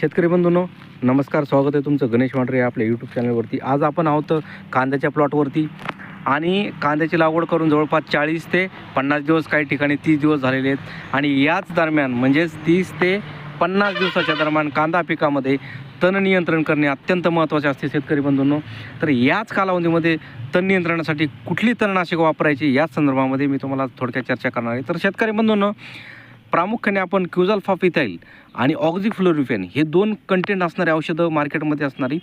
शेतकरी बंधूंनो नमस्कार स्वागत आहे तुमचं गणेश मांढरे आपल्या यूट्यूब चॅनलवरती आज आपण आहोत कांद्याच्या प्लॉटवरती आणि कांद्याची लागवड करून जवळपास चाळीस ते पन्नास दिवस काही ठिकाणी तीस दिवस झालेले आहेत. आणि याच दरम्यान म्हणजेच तीस ते पन्नास दिवसाच्या दरम्यान कांदा पिकामध्ये तण नियंत्रण करणे अत्यंत महत्त्वाचे असते शेतकरी बंधूंनो. तर याच कालावधीमध्ये तण नियंत्रणासाठी कुठली तणनाशक वापरायची? याच संदर्भामध्ये मी तुम्हाला थोडक्यात चर्चा करणार आहे. तर शेतकरी बंधूंनो प्रामुख्याने आपण क्युझल्फा पिथाईल आणि ऑक्झिफ्लोरिफेन हे दोन कंटेंट असणारे औषधं मार्केटमध्ये असणारी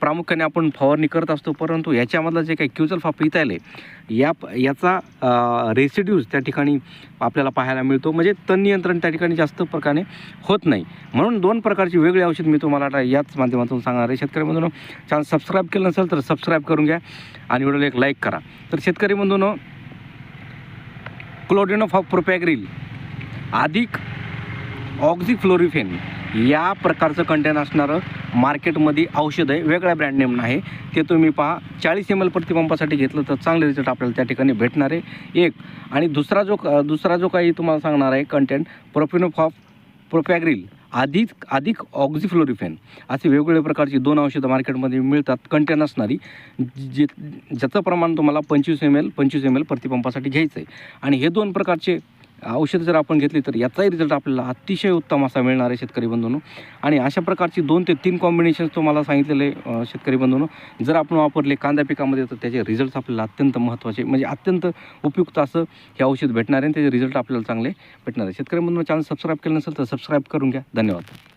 प्रामुख्याने आपण फवारणी करत असतो. परंतु याच्यामधलं जे काही क्युझल्फाफिथाईल आहे या याचा रेसिड्यूज त्या ठिकाणी आपल्याला पाहायला मिळतो. म्हणजे तण नियंत्रण त्या ठिकाणी जास्त प्रकारे होत नाही. म्हणून दोन प्रकारची वेगळी औषध मी तुम्हाला आता याच माध्यमातून सांगणार आहे. शेतकरी बंधून चॅनल सबस्क्राईब केलं नसेल तर सबस्क्राईब करून घ्या आणि व्हिडिओला एक लाईक करा. तर शेतकरी बंधून क्लोडिनोफॉप प्रोपॅग्रिल अधिक ऑक्झिफ्लोरिफेन या प्रकारचं कंटेन असणारं मार्केटमध्ये औषध आहे. वेगळ्या ब्रँड नेम आहे ते तुम्ही पहा. चाळीस एम एल प्रतिपंपासाठी घेतलं तर चांगले रिझल्ट आपल्याला त्या ठिकाणी भेटणार आहे. एक. आणि दुसरा जो दुसरा जो काही तुम्हाला सांगणार आहे कंटेंट प्रोफिनोफॉफ प्रोपॅग्रिल अधिक अधिक ऑक्झिफ्लोरिफेन असे वेगवेगळ्या प्रकारची दोन औषधं मार्केटमध्ये मिळतात. कंटेन असणारी. जे ज्याचं प्रमाण तुम्हाला पंचवीस एम एल पंचवीस एम एल प्रतिपंपासाठी घ्यायचं आहे आणि हे दोन प्रकारचे औषधं जर आपण घेतली तर याचाही रिझल्ट आपल्याला अतिशय उत्तम असा मिळणार आहे शेतकरी बंधूंनो. आणि अशा प्रकारची दोन ते तीन कॉम्बिनेशन्स तुम्हाला सांगितलेले शेतकरी बंधूंनो. जर आपण वापरले कांदा पिकामध्ये तर त्याचे रिझल्ट आपल्याला अत्यंत महत्त्वाचे म्हणजे अत्यंत उपयुक्त असं हे औषध भेटणार आहे आणि त्याचे रिझल्ट आपल्याला चांगले भेटणार आहे. शेतकरी बंधूंनो चॅनल सबस्क्राईब केलं नसेल तर सबस्क्राईब करून घ्या. धन्यवाद.